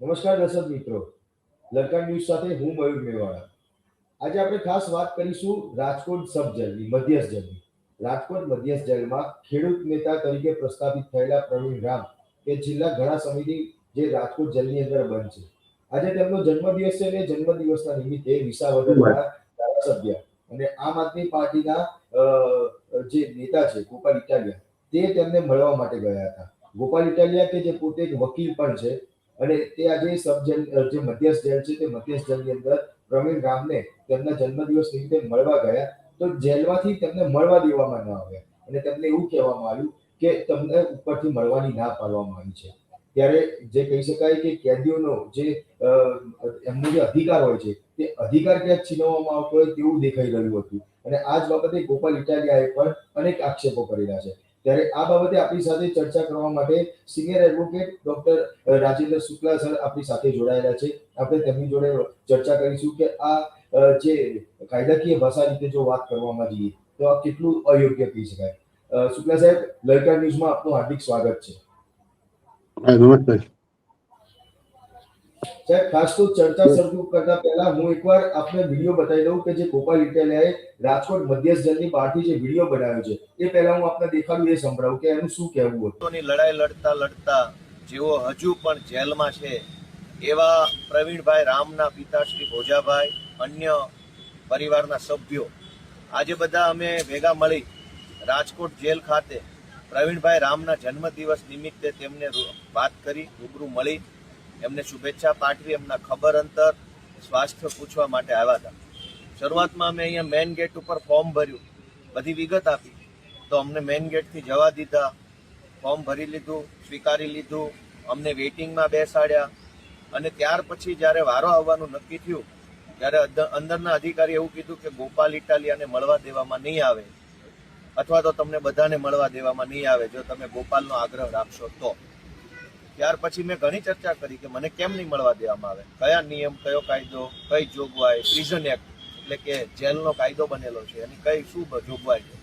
નમસ્કાર દર્શક મિત્રો. લલકાર ન્યૂઝ સાથે હું મયુર મેવાડા. આજે આપણે ખાસ વાત કરીશું રાજકોટ સબ જેલની મધ્યસ્થ જેલની. રાજકોટ મધ્યસ્થ જેલમાં ખેડૂત નેતા તરીકે પ્રસ્થાપિત થયેલા પ્રવીણ રામ કે છેલ્લા ઘણા સમયથી જે રાજકોટ જેલની અંદર બંધ છે. આજે તેમનો જન્મદિવસ છે અને જન્મદિવસના નિમિત્તે વિસાવદરના ધારાસભ્ય અને આમ આદમી પાર્ટીના જે નેતા છે ગોપાલ ઇટાલિયા તે તેમને મળવા માટે ગયા હતા. ગોપાલ ઇટાલિયા કે જે પોતે એક વકીલ પણ છે અને તે આજે સબ જેલ જે મધ્યસ્થ જેલ છે તે મધ્યસ્થ જેલની અંદર પ્રવીણ રામને તેમના જન્મદિવસ નિમિત્તે મળવા ગયા. તો જેલમાંથી તેમને મળવા દેવામાં ન આવ્યા. અને તેમને એવું કહેવામાં આવ્યું કે તમને ઉપરથી મળવાની ના પાડવામાં આવી છે. ત્યારે જે કહી શકાય કે કેદીઓનો જે એમનો જે અધિકાર હોય છે, તે અધિકાર ક્યાંક છીનવવામાં આવતો હોય તેવું દેખાઈ રહ્યું હતું. અને આ જ બાબતે ગોપાલ ઇટાલિયાએ પણ અનેક આક્ષેપો કરેલા છે. ત્યારે આ બાબતે આપણી સાથે ચર્ચા કરવા માટે senior advocate doctor Rajendra Shukla sir આપણી સાથે જોડાયેલા છે. આપણે તેમની જોડે ચર્ચા કરીશું કે આ જે કાયદાકીય ભાષા રીતે જો વાત કરવામાં જઈએ, તો આ કેટલું અયોગ્ય કહી શકાય? શુક્લા સાહેબ લલકાર ન્યૂઝમાં આપનું હાર્દિક સ્વાગત છે. નમસ્તે. સાહેબ ખાસ તો ચર્ચા શરૂ કરતા પહેલા હું એકવાર આપને વીડિયો બતાવી દઉં કે જે ગોપાલ ઇટાલિયાએ રાજકોટ મધ્યસ્થ જેલની બહારથી જે વીડિયો બનાવ્યો છે એ પહેલા હું આપને દેખાડું એ સંભળાવું કે એનું શું કહેવું હતું લડાઈ લડતા લડતા જેઓ હજુ પણ જેલમાં છે એવા પ્રવીણભાઈ રામના પિતા શ્રી ભોજાભાઈ અન્ય પરિવારના સભ્યો. આજે બધા અમે ભેગા મળી રાજકોટ જેલ ખાતે પ્રવીણભાઈ રામના જન્મદિવસ નિમિત્તે તેમને વાત કરી રૂબરૂ મળી. એમને શુભેચ્છા પાઠવી, એમના ખબર અંતર, સ્વાસ્થ્ય પૂછવા માટે આવ્યા હતા. શરૂઆતમાં અમે અહીંયા મેઇન ગેટ ઉપર ફોર્મ ભર્યું. બધી વિગત આપી. તો અમને મેઇન ગેટથી જવા દીધા. ફોર્મ ભરી લીધું, સ્વીકારી લીધું. અમને વેઇટિંગમાં બેસાડ્યા. અને ત્યાર પછી જ્યારે વારો આવવાનું નક્કી થયું, ત્યારે અંદરના અધિકારી એવું કીધું કે ગોપાલ ઇટાલિયાને મળવા દેવામાં નહીં આવે. અથવા તો તમને બધાને મળવા દેવામાં નહીં આવે, જો તમે ગોપાલનો આગ્રહ રાખશો તો. ત્યાર પછી મેં ઘણી ચર્ચા કરી કે મને કેમ નહીં મળવા દેવામાં આવે? કયા નિયમ, કયો કાયદો, કઈ જોગવાઈ? પ્રિઝન એક્ટ એટલે કે જેલનો કાયદો બનેલો છે. એની કઈ શું જોગવાઈ છે?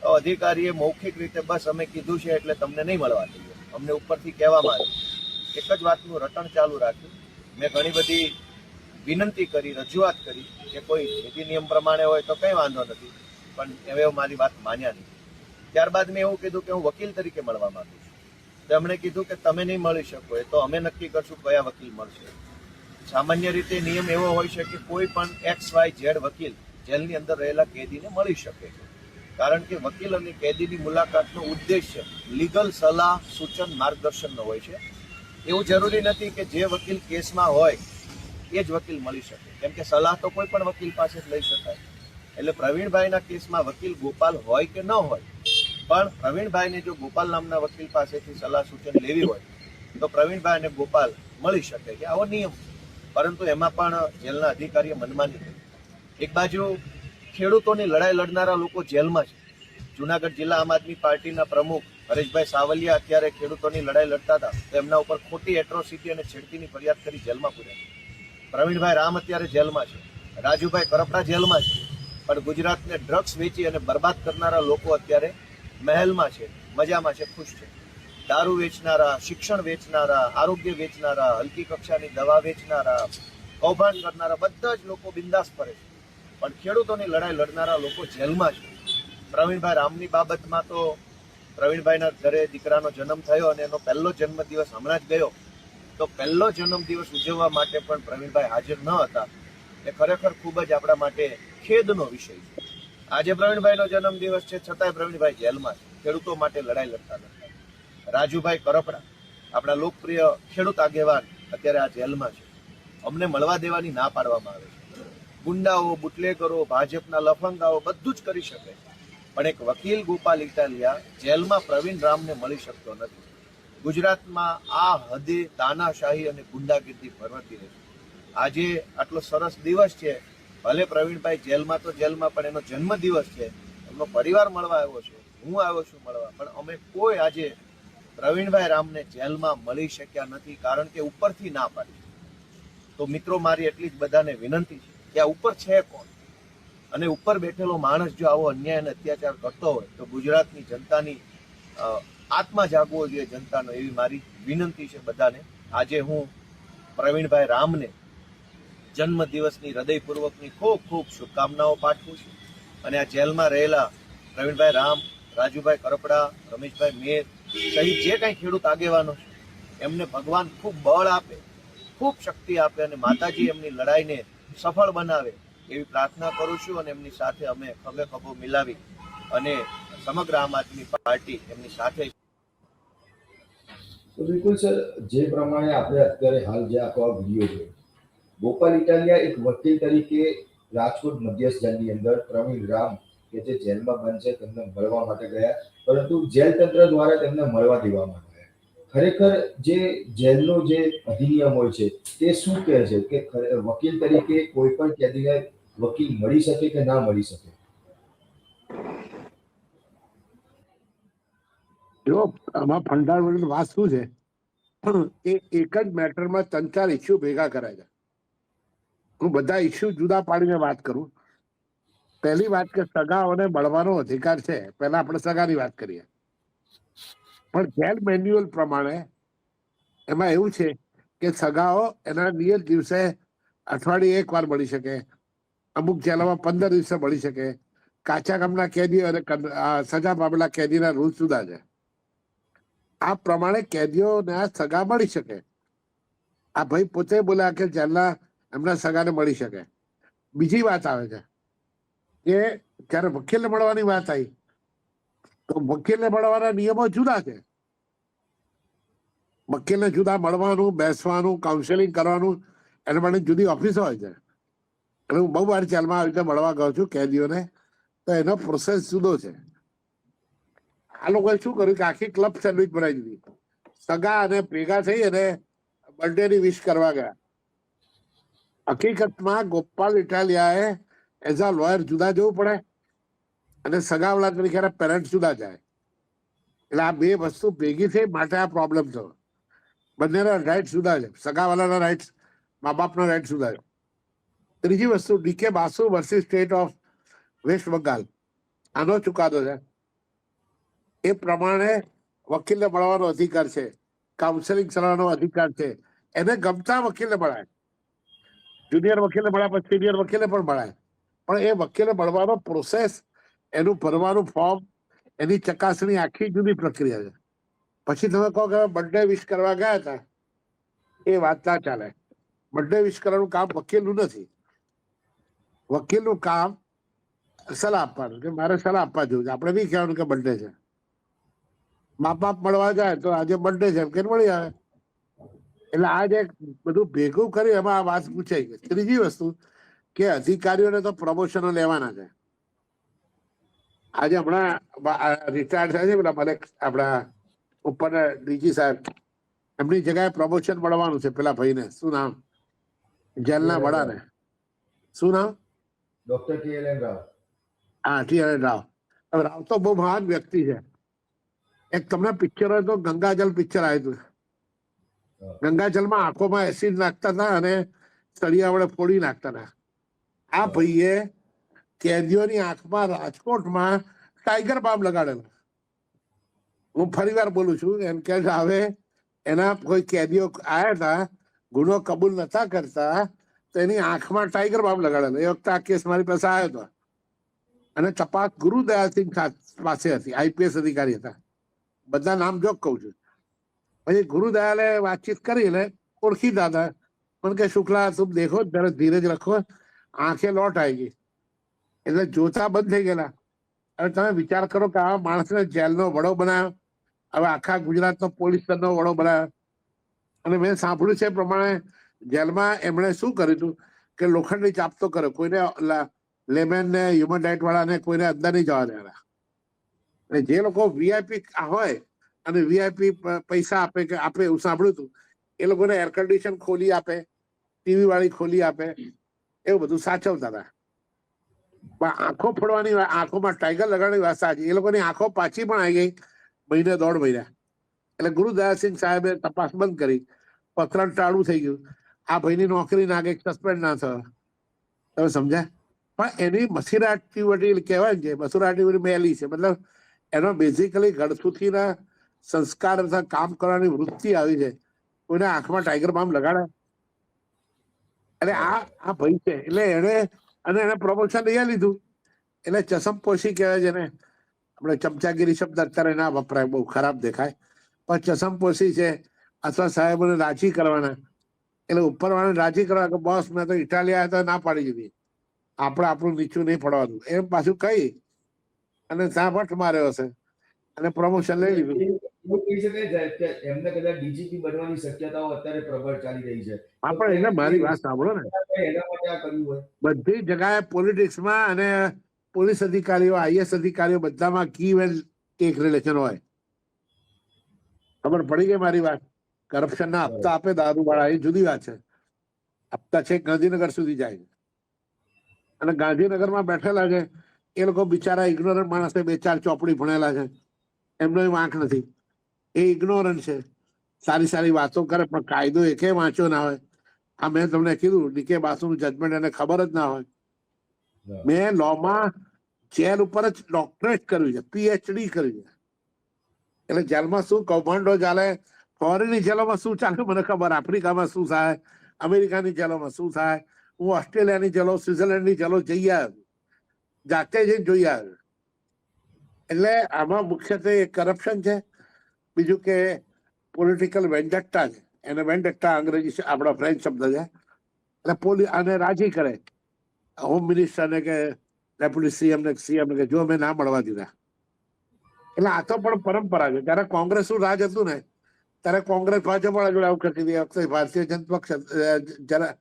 તો અધિકારીએ મૌખિક રીતે બસ અમે કીધું છે એટલે તમને નહીં મળવા દઈએ. અમને ઉપરથી કહેવામાં આવ્યું. એક જ વાતનું રટણ ચાલુ રાખ્યું. મેં ઘણી બધી વિનંતી કરી, રજૂઆત કરી કે કોઈ નીતિ નિયમ પ્રમાણે હોય તો કંઈ વાંધો નથી. પણ હવે મારી વાત માન્યા નહીં. ત્યારબાદ મેં એવું કીધું કે હું વકીલ તરીકે મળવા માંગુ છું. તો એમણે કીધું કે તમે નહીં મળી શકો. એ તો અમે નક્કી કરશું કયા વકીલ મળશે. સામાન્ય રીતે નિયમ એવો હોય છે કે કોઈ પણ એક્સ વાય ઝેડ વકીલ જેલની અંદર રહેલા કેદીને મળી શકે છે. કારણ કે વકીલ અને કેદીની મુલાકાતનો ઉદ્દેશ્ય લીગલ સલાહ, સૂચન, માર્ગદર્શનનો હોય છે. એવું જરૂરી નથી કે જે વકીલ કેસમાં હોય એ જ વકીલ મળી શકે. કેમ કે સલાહ તો કોઈ પણ વકીલ પાસે જ લઈ શકાય. એટલે પ્રવીણભાઈના કેસમાં વકીલ ગોપાલ હોય કે ન હોય પણ પ્રવીણભાઈને જો ગોપાલ નામના વકીલ પાસેથી સલાહ સૂચન લેવી હોય, તો પ્રવીણભાઈ અને ગોપાલ મળી શકે કે આવો નિયમ પરંતુ એમાં પણ જેલના અધિકારીએ મનમાની કરી. એક બાજુ ખેડૂતોની લડાઈ લડનારા લોકો જેલમાં છે. જુનાગઢ જિલ્લા આમ આદમી પાર્ટીના પ્રમુખ હરેશભાઈ સાવલિયા અત્યારે ખેડૂતોની લડાઈ લડતા હતા. તો એમના ઉપર ખોટી એટ્રોસિટી અને છેડતીની ફરિયાદ કરી જેલમાં પૂર્યા પ્રવીણભાઈ રામ અત્યારે જેલમાં છે. રાજુભાઈ કરપડા જેલમાં છે. પણ ગુજરાતને ડ્રગ્સ વેચી અને બરબાદ કરનારા લોકો અત્યારે મહેલમાં છે, મજામાં છે, ખુશ છે. દારૂ વેચનારા, શિક્ષણ વેચનારા, આરોગ્ય વેચનારા, હલકી કક્ષાની દવા વેચનારા, કૌભાંડ કરનારા બધા જ લોકો બિંદાસ ફરે છે. પણ ખેડૂતોની લડાઈ લડનારા લોકો જેલમાં છે. પ્રવીણભાઈ રામની બાબતમાં તો પ્રવીણભાઈના ઘરે દીકરાનો જન્મ થયો અને એનો પહેલો જન્મદિવસ હમણાં જ ગયો. તો પહેલો જન્મદિવસ ઉજવવા માટે પણ પ્રવીણભાઈ હાજર ન હતા. એ ખરેખર ખૂબ જ આપણા માટે ખેદનો વિષય છે. આજે પ્રવીણભાઈનો જન્મદિવસ છે, છતાંય પ્રવીણભાઈ જેલમાં ખેડૂતો માટે લડાઈ લડતા લડતા રાજુભાઈ કરપડા, આપણા લોકપ્રિય ખેડૂત આગેવાન, અત્યારે આ જેલમાં છે. અમને મળવા દેવાની ના પાડવામાં આવે છે. ગુંડાઓ, બુટલેગરો, ભાજપના લફંગાઓ બધું જ કરી શકે પણ એક વકીલ ગોપાલ ઇટાલિયા જેલમાં પ્રવીણ રામને મળી શકતો નથી. ગુજરાતમાં આ હદે તાનાશાહી અને ગુંડાગીરી ફરતી રહી આજે આટલો સરસ દિવસ છે ભલે પ્રવીણભાઈ જેલમાં તો જેલમાં, પણ એનો જન્મ દિવસ છે. એમનો પરિવાર મળવા આવ્યો છે. હું આવ્યો છું મળવા. પણ અમે કોઈ આજે પ્રવીણભાઈ રામને જેલમાં મળી શક્યા નથી, કારણ કે ઉપરથી ના પાડી. તો મિત્રો, મારી એટલી જ બધાને વિનંતી છે કે આ ઉપર છે કોણ? અને ઉપર બેઠેલો માણસ જો આવો અન્યાય અને અત્યાચાર કરતો હોય, તો ગુજરાતની જનતાની આત્મા જાગવો જોઈએ જનતાનો. એવી મારી વિનંતી છે બધાને. આજે હું પ્રવીણભાઈ રામને જન્મ દિવસની હૃદયપૂર્વકની ખૂબ ખૂબ શુભકામનાઓ પાઠવું છું. અને આ જેલમાં રહેલા પ્રવીણભાઈ રામ, રાજુભાઈ કરપડા, રમેશભાઈ મેર સહિત જે કાંઈ ખેડૂત આગેવાનો છે, એમને ભગવાન ખૂબ બળ આપે, ખૂબ શક્તિ આપે અને માતાજી એમની લડાઈને સફળ બનાવે એવી પ્રાર્થના કરું છું અને એમની સાથે અમે ખભે ખભો મિલાવી અને સમગ્ર આમ આદમી પાર્ટી એમની સાથે તો બિલકુલ સર, જે પ્રમાણે આપણે અત્યારે હાલ જે આખો વીડિયો જોયો ગોપાલ ઇટાલિયા એક વકીલ તરીકે રાજકોટ મધ્યસ્થ અંદર પ્રવીણ રામ કે જે જેલમાં બંધ છે તેમને મળવા માટે ગયા, પરંતુ જેલ તંત્ર દ્વારા તેમને મળવા દેવામાં આવ્યા. ખરેખર જે જેલનો જે અધિનિયમ હોય છે, તે શું કહે છે કે વકીલ તરીકે કોઈ પણ કેદીને વકીલ મળી શકે કે ના મળી શકે? જો આમાં ફંડામેન્ટલ વાત શું છે? એ એક જ મેટરમાં ત્રણ ચાર ઇસ્યુ ભેગા કરાય છે. હું બધા ઇસ્યુ જુદા પાડીને વાત કરું. પહેલી વાત કે સગાઓને મળવાનો અધિકાર છે, પહેલા આપણે સગાની વાત કરીએ. પણ જેલ મેન્યુઅલ પ્રમાણે એમાં એવું છે કે સગાઓ એના નિયત દિવસે અઠવાડિયે એક વાર મળી શકે, અમુક જેલોમાં પંદર દિવસે મળી શકે. કાચા ગામના કેદીઓ અને સજા પામેલા કેદીના રૂલ જુદા છે. આ પ્રમાણે કેદીઓને આ સગા મળી શકે. આ ભાઈ પોતે બોલ્યા કે જેલના એમના સગાને મળી શકે. બીજી વાત આવે છે કે જ્યારે વકીલને મળવાની વાત આવી, તો વકીલને મળવાના નિયમો જુદા છે. વકીલને જુદા મળવાનું, બેસવાનું કાઉન્સેલિંગ કરવાનું, એના માટે જુદી ઓફિસો હોય છે. અને હું બહુ વાર ચાલમાં આવી રીતે મળવા ગયો છું કેદીઓને, તો એનો પ્રોસેસ જુદો છે. આ લોકોએ શું કર્યું કે આખી ક્લબ સેન્ડવિચ બનાવી દીધી. સગા અને ભેગા થઈ અને બર્થડે ની વિશ કરવા ગયા. હકીકતમાં ગોપાલ ઇટાલિયાએ એઝ અ લોયર જુદા જવું પડે અને સગાવલા તરીકે પેરેન્ટ જુદા જાય. એટલે આ બે વસ્તુ ભેગી થઈ માટે આ પ્રોબ્લેમ થયો. બંનેના રાઇટ જુદા છે. સગાવાલાના રાઇટ મા બાપના રાઇટ જુદા છે. ત્રીજી વસ્તુ DK Basu versus state of West Bengal આનો ચુકાદો છે. એ પ્રમાણે વકીલને મળવાનો અધિકાર છે. કાઉન્સેલિંગ કરવાનો અધિકાર છે. એને ગમતા વકીલને મળાય. જુનિયર વકીલે મળ્યા પછી સિનિયર વકીલે પણ મળાય પણ એ વકીલે મળવાનો પ્રોસેસ એનું ભરવાનું ફોર્મ એની ચકાસણી આખી જુદી પ્રક્રિયા છે. પછી તમે કહો કે બર્થડે વિશ કરવા ગયા હતા, એ વાત ના ચાલે. બર્થડે વિશ કરવાનું કામ વકીલનું નથી. વકીલનું કામ સલાહ આપવાનું, કે મારે સલાહ આપવા છે. આપણે નહીં કહેવાનું કે બર્થડે છે. મા બાપ મળવા જાય તો આજે બર્થડે છે, એમ કે મળી આવે? એટલે આ જે બધું ભેગું કરી એમાં આ વાત પૂછાઈ ગઈ. ત્રીજી વસ્તુ કે અધિકારીઓને તો પ્રમોશનો લેવાના છે. આજે હમણાં રિટાયર્ડ થયા છે પેલા મને આપણા ઉપર ડીજી સાહેબ. એમની જગ્યાએ પ્રમોશન મળવાનું છે પેલા ભાઈને. શું નામ? જેલના વડાને. શું નામ? Doctor T L N Rao. હા ટી આર રાવ. રાવ તો બહુ મહાન વ્યક્તિ છે. એક તમને પિક્ચર હોય તો ગંગાજલ પિક્ચર આવ્યું હતું ગંગાજલમાં આંખોમાં એસિડ નાખતા હતા અને સળિયા વડે ફોડી નાખતા હતા. આ ભાઈએ કેદીઓની આંખમાં રાજકોટમાં ટાઈગર બામ લગાડેલો. હું ફરી વાર બોલું છું એમ કે હવે એના કોઈ કેદીઓ આવ્યા હતા ગુનો કબૂલ નતા કરતા તો એની આંખમાં ટાઈગર બામ લગાડેલો. એ વખતે આ કેસ મારી પાસે આવ્યો હતો. અને તપાસ ગુરુદયાસિંહ પાસે હતી આઈપીએસ અધિકારી હતા. બધા નામ જોક કહું છું. પછી ગુરુદયાલે વાતચીત કરી એટલે ઓળખી દાદા. પણ કે શુક્લા, તું દેખો, જરા ધીરજ રખો, આંખે લોટ આવી ગઈ. એટલે જોતા બંધ થઈ ગયેલા. હવે તમે વિચાર કરો કે આવા માણસને જેલનો વડો બનાવ્યો હવે આખા ગુજરાતનો પોલીસ દળનો વડો બનાવ્યો અને મેં સાંભળ્યું છે પ્રમાણે જેલમાં એમણે શું કર્યું હતું? કે લોખંડની ચાપ તો કર્યો. કોઈને લેમેન ને હ્યુમન રાઇટ વાળાને કોઈને અંદર નહીં જવા દેવાના. અને જે લોકો વીઆઈપી હોય અને વીઆઈપી પૈસા આપે કે આપે એવું સાંભળ્યું હતું. એ લોકોને એર કન્ડિશન ખોલી આપે ટીવી વાળી ખોલી આપે, એવું બધું સાચવતા હતા. પણ આંખો ફોડવાની આંખોમાં ટાઈગર લગાડવાની વાત સાચી. એ લોકોની આંખો પાછી પણ આવી ગઈ મહિને, દોઢ મહિના. એટલે ગુરુદયાસિંહ સાહેબે તપાસ બંધ કરી. પત્ર ટાળું થઈ ગયું. આ ભાઈની નોકરી ના ગઈ સસ્પેન્ડ ના થયો તમે સમજ્યા? પણ એની મસીરા એક્ટિવિટી કહેવાય ને મસૂરા એક્ટિવિટી મેલી છે. મતલબ એનો બેઝિકલી ગળથુથીના સંસ્કાર કામ કરવાની વૃત્તિ આવી છે. કોઈને આંખમાં ટાઈગર બામ લગાડે? એટલે આ આ ભાઈ છે. એટલે એને અને એને પ્રમોશન લઈ લીધું. એટલે ચસમ પોશી કહેવાય છે ને આપણે ચમચાગીરી શબ્દ અત્યારે ના વપરાય, બહુ ખરાબ દેખાય. પણ ચસમ પોશી છે, અથવા સાહેબોને રાજી કરવાના. એટલે ઉપરવાળાને રાજી કરવા કે બોસ, મેં તો ઇટાલી આવ્યા તો ના પાડી દીધી. આપણે આપણું નીચું નહીં પડવાનું. એમ પાછું કહી અને ત્યાં વટ માર્યો હશે. અને પ્રમોશન લઈ લીધું. કહી શકાય સાહેબ કે એમને કદાચ ડીજીપી બનવાની શક્યતાઓ અત્યારે પ્રબળ ચાલી રહી છે. આપણે એટલે મારી વાત સાંભળો ને. એના માટે આ કર્યું હોય. બધી જગાએ પોલિટિક્સમાં અને પોલીસ અધિકારીઓ આઈએસ અધિકારીઓ બધામાં કી વેલ ટેક રિલેશન હોય. ખબર પડી ગઈ મારી વાત? કરપ્શન ના હપ્તા આપે દારૂ વાળા એ જુદી વાત છે. હપ્તા છે ગાંધીનગર સુધી જાય અને ગાંધીનગરમાં બેઠેલા છે એ લોકો બિચારા ઇગ્નોરન્ટ માણસે બે ચાર ચોપડી ભણેલા છે. એમનો વાંક નથી. એ ઇગ્નોરન્ટ છે. સારી સારી વાતો કરે પણ કાયદો એકે વાંચ્યો ના હોય. આ મેં તમને કીધું ડીકે બાસુનું જજમેન્ટ એને ખબર જ ના હોય. મેં લોમાં જેલ ઉપર જ ડોક્ટરેટ કર્યું છે પીએચડી કર્યું છે. એટલે જેલમાં શું કૌભાંડો ચાલે ફોરેનની જેલોમાં શું ચાલે મને ખબર આફ્રિકામાં શું થાય અમેરિકાની જેલોમાં શું થાય હું ઓસ્ટ્રેલિયાની જેલો સ્વિટરલેન્ડની જેલો જઈ આવ્યો જાતે જઈને જોઈ આવ્યો એટલે આમાં મુખ્યત્વે કરપ્શન છે. બીજું કે પોલિટિકલ વેન્ડક્ટા છે. એને વેન્ડક્ટા અંગ્રેજી આપણો ફ્રેન્ચ શબ્દ છે. એટલે પોલી, આને રાજી કરે. હોમ મિનિસ્ટરને કે ડેપ્યુટી સીએમને સીએમને કે જો મેં ના મળવા દીધા. એટલે આ તો પણ પરંપરા છે. જ્યારે કોંગ્રેસનું રાજ હતું ને, ત્યારે કોંગ્રેસ ભાજપ વાળા જોડે આવું કરતી હતી. વખતે ભારતીય જનતા પક્ષ જરા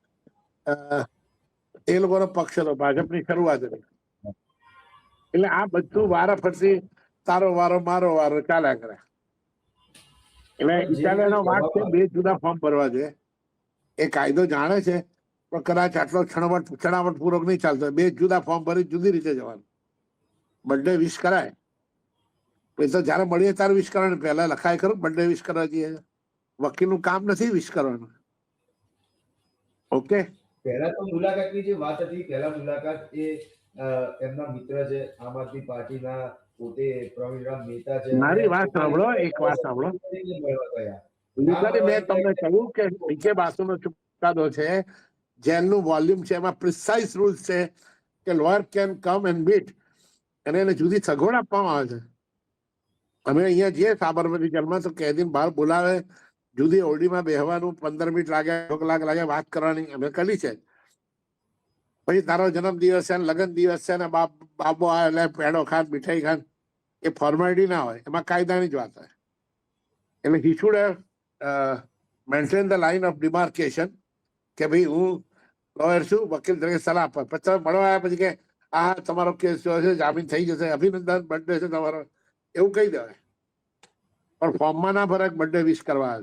એ લોકોનો પક્ષ હતો, ભાજપની શરૂઆત હતી. એટલે આ બધું વારા ફરતી તારો વારો, મારો વારો ચાલ્યા કરે. એટલે ઇટાલિયાનો વાત છે બે જુદા ફોર્મ ભરવા છે. એ કાયદો જાણે છે પણ કદાચ આટલો છણવટ છણાવટ પૂર્વક નહીં ચાલતો. બે જુદા ફોર્મ ભરી જુદી રીતે જવાનું. બર્થડે વિશ કરાય. એ તો જયારે મળીએ ત્યારે વિશ કરવાનું. પહેલા લખાય ખરું બર્થડે વિશ કરવા જઈએ. વકીલનું કામ નથી વિશ કરવાનું. ઓકે પહેલા તો મુલાકાતની જે વાત હતી પહેલા મુલાકાત એ એમના મિત્ર છે આમ આદમી પાર્ટીના પોતે પ્રવીણરામ મહેતા છે. મારી વાત સાંભળો એક વાત સાંભળો. મેં તમને કહ્યું કે ડીકે બાસુનો ચુકાદો છે જેલનું વોલ્યુમ છે એમાં પ્રિસાઇઝ રૂલ્સ છે કે lawyer can come and beat અને એને જુદી સગવડ આપવામાં આવે છે. અમે અહીંયા જઈએ સાબરમતી જેલમાં તો કેદીને બહાર બોલાવે જુદી ઓરડીમાં બેહવાનું પંદર મિનિટ લાગે એક કલાક લાગે વાત કરવાની અમે કરી છે. પછી તારો જન્મ દિવસ છે લગ્ન દિવસ છે ને બાપ બાબો આવે એટલે પેડો ખાન મીઠાઈ ખાન એ ફોર્માલિટી ના હોય. એમાં કાયદાની જ વાત હોય. એટલે he should maintain the line of demarcation કે ભાઈ હું લોયર છું વકીલ તરીકે સલાહ આપે. પછી તમે મળવા આવ્યા પછી કે આ તમારો કેસ જો છે જામીન થઈ જશે અભિનંદન બર્થડે છે તમારો. એવું કહી દેવાય. પણ ફોર્મમાં ના ભરાય બર્થડે વિશ કરવા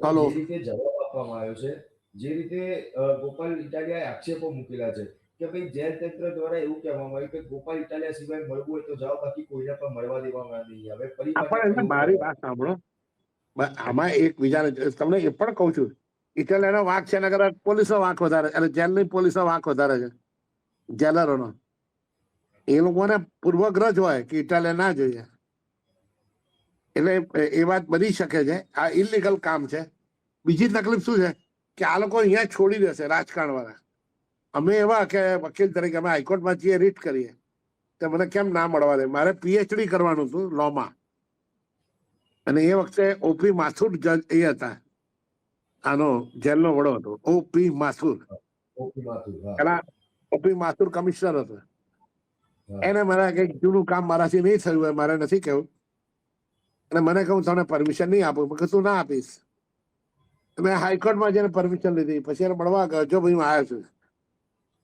હાલો. જવાબ આપવામાં આવ્યો છે. જે રીતે ગોપાલ ઇટાલિયાએ આક્ષેપો મૂકેલા છે કે ભાઈ જેલ તંત્ર દ્વારા એવું કહેવામાં આવ્યું કે ગોપાલ ઇટાલિયા સિવાય મળવું હોય તો જાઓ બાકી કોઈને પણ મળવા દેવામાં નહીં હવે ફરી એટલે મારી વાત સાંભળો. આમાં એક બીજાને તમને એ પણ કહું છું ઇટાલિયાનો વાંક છે નગર પોલીસનો વાંક વધારે અને જેલની પોલીસનો વાંક વધારે છે જેલરોનો. એ લોકોને પૂર્વગ્રહ જ હોય કે ઇટાલિયા ના જોઈએ. એટલે એ- એ વાત બની શકે છે. આ ઇલીગલ કામ છે. બીજી તકલીફ શું છે? કે આ લોકો અહીંયા છોડી દેશે રાજકારણ વાળા અમે એવા કે વકીલ તરીકે અમે હાઈકોર્ટમાં જઈએ રીટ કરીએ. તો મને કેમ ના મળવા દે? મારે પીએચડી કરવાનું હતું લોમાં. અને એ વખતે ઓપી માથુર જજ એ હતા. આનો જેલનો વડો હતો. ઓપી માથુર. પેલા ઓપી માથુર કમિશનર હતો. એને મને કંઈક જૂનું કામ મારાથી નહીં થયું મારે નથી કેવું અને મને કહું તમને પરમિશન નહીં આપું. તું ના આપીશ. મેં હાઈકોર્ટમાં જેને પરમિશન લીધી. પછી એને મળવા ગયો. જો ભાઈ હું આવ્યો છું.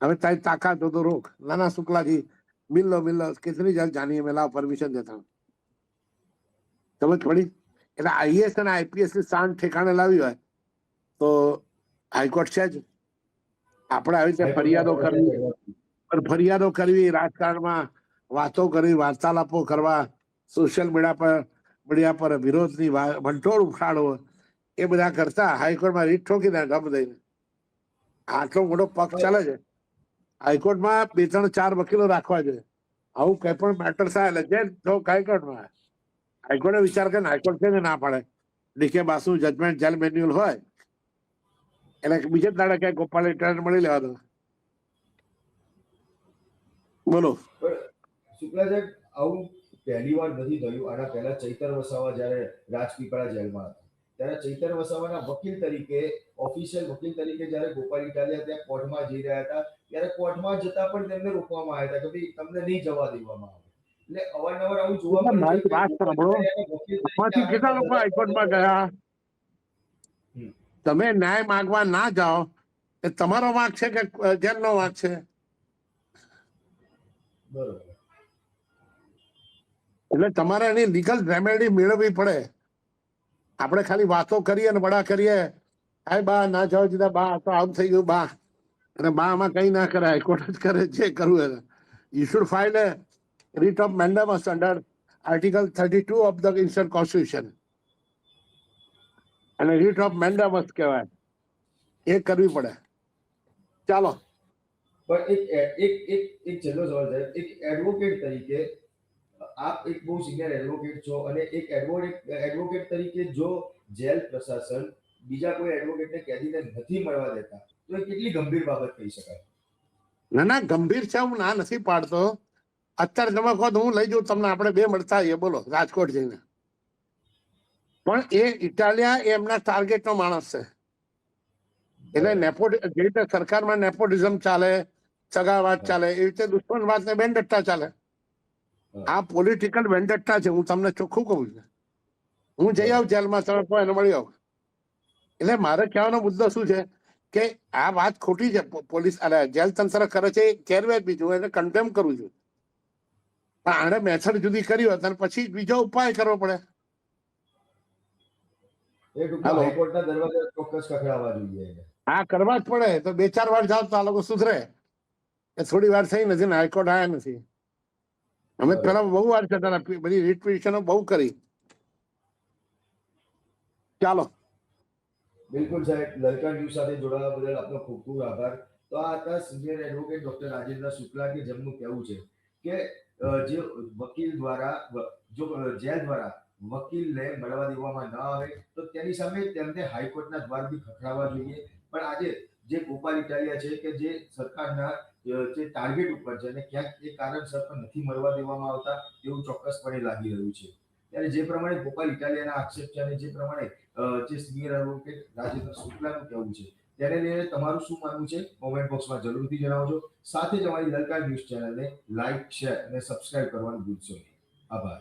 હવે તારી તાકાત તો રોક. નાના શુક્લાજી, મિલ્લો મિલ્લો, કેટલી જલ્દ જાણીએ મેં લાવ પરમિશન દેતા તમે થોડી એટલે આઈએસ અને આઈપીએસની શાન ઠેકાણે લાવી હોય, તો હાઈકોર્ટ છે જ. આપણે આવી રીતે ફરિયાદો કરવી. પણ ફરિયાદો કરવી, રાજકારણમાં વાતો કરવી, વાર્તાલાપો કરવા, સોશિયલ મીડિયા પર મીડિયા પર વિરોધની વંટોળ ઉખાડવો એ બધા કરતા હાઈકોર્ટમાં રીટ ઠોકી દે ગમ દઈને. આટલો મોટો પક્ષ ચાલે છે. હાઈકોર્ટમાં બે ત્રણ ચાર વકીલો રાખવા જોઈએ. આવું કઈ પણ મેટર થાય એટલે જે હાઈકોર્ટમાં હાઈકોર્ટે વિચાર કરીને હાઈકોર્ટ છે ને ના પાડે DK Basu judgement jail manual હોય એટલે બીજે દાડે ક્યાંક ગોપાલ ઇટાલિયાને મળી લેવાનું બોલો. પણ શુક્લા સાહેબ આવું પહેલી વાર નથી થયું? આના પહેલા ચૈતર વસાવા જ્યારે રાજપીપળા જેલમાં હતા. ત્યારે ચૈતર વસાવાના વકીલ તરીકે ઓફિશિયલ વકીલ તરીકે જ્યારે ગોપાલ ઇટાલિયા ત્યાં કોર્ટમાં જઈ રહ્યા હતા ત્યારે કોર્ટમાં જતા પણ તેમને રોકવામાં આવ્યા હતા કે ભાઈ તમને નહીં જવા દેવામાં આવે. એટલે અવારનવાર આવું જોવા મારી વાત સાંભળો. કેટલા લોકો હાઈકોર્ટમાં ગયા? તમે ન્યાય માંગવા ના જાઓ એ તમારો વાંક છે કે જેલનો વાંક છે? બરોબર. એટલે તમારે એની લીગલ રેમેડી મેળવવી પડે. આપણે ખાલી વાતો કરીએ ને બડા કરીએ. હાય બા, ના જવા દીધા. બા તો આમ થઈ ગયું, બા. અને બા આમાં કઈ ના કરે, હાઈકોર્ટ જ કરે જે કરવું એને. You should file a writ of mandamus under article thirty two of the Indian constitution અને રીટ ઓફ મેન્ડમસ કહેવાય. એ કરવી પડે. ચાલો. પણ એક એક એક એક છેલ્લો એક એડવોકેટ તરીકે આપ એક બહુ સિનિયર એડવોકેટ છો અને એક એડવોકેટ એડવોકેટ તરીકે જો જેલ પ્રશાસન બીજા કોઈ એડવોકેટને કેદીને નથી મળવા દેતા તો એ કેટલી ગંભીર બાબત કહી શકાય? ના ના ગંભીર છે હું ના નથી પાડતો. અત્યારે તમે કહો તો હું લઈ જાઉં તમને આપણે બે મળતા આવીએ બોલો રાજકોટ જઈને. પણ એ ઇટાલિયા એ એમના ટાર્ગેટનો માણસ છે. એટલે નેપોટ જે રીતે સરકારમાં નેપોટિઝમ ચાલે સગાવાદ ચાલે એ રીતે દુશ્મનવાદ ને વેન્ડટ્ટા ચાલે. આ પોલિટિકલ વેન્ડેટા છે હું તમને ચોખ્ખું કહું છું. હું જઈ આવું જેલમાં તમે કહો એને મળી આવું. એટલે મારે કહેવાનો મુદ્દો શું છે કે આ વાત ખોટી છે પોલીસ અરે જેલ તંત્ર કરે છે એ ગેરવ્યાજબી છું એને કન્ટેમ કરું છું. પણ આણે મેથડ જુદી કરી હોત અને પછી બીજો ઉપાય કરવો પડે. આ કરવા જ પડે તો બે ચાર વાર જાઓ તો આ લોકો સુધરે. એ થોડી વાર થઈ નથી ને હાઈકોર્ટ આયા નથી. અમે પેલા બહુ વાર કરતા બધી રીટ પિટિશનો બહુ કરી. ચાલો. બિલકુલ સાહેબ લલકા ન્યૂઝ સાથે જોડાવા બદલ આપનો ખૂબ ખૂબ આભાર. તો આ હતા senior advocate doctor Rajendra Shukla કે જેમનું કહેવું છે કે જે વકીલ દ્વારા જો જેલ દ્વારા વકીલને મળવા દેવામાં ન આવે તો તેની સામે તેમને હાઈકોર્ટના દ્વાર બી ખખડાવવા જોઈએ. પણ આજે જે ગોપાલ ઇટાલિયા છે કે જે સરકારના જે ટાર્ગેટ ઉપર છે અને ક્યાંક એ કારણસર પણ નથી મળવા દેવામાં આવતા એવું ચોક્કસપણે લાગી રહ્યું છે. ત્યારે જે પ્રમાણે ગોપાલ ઇટાલિયાના આક્ષેપ છે અને જે પ્રમાણે જે સિનિયર એડવોકેટ રાજેન્દ્ર શુક્લાનું કહેવું છે, તેને લઈને તમારું શું માનવું છે? કોમેન્ટ બોક્સમાં જરૂરથી જણાવજો. સાથે જ અમારી લલકાર ન્યૂઝ ચેનલને લાઇક શેર અને સબસ્ક્રાઇબ કરવાનું ભૂલશો નહીં. આભાર.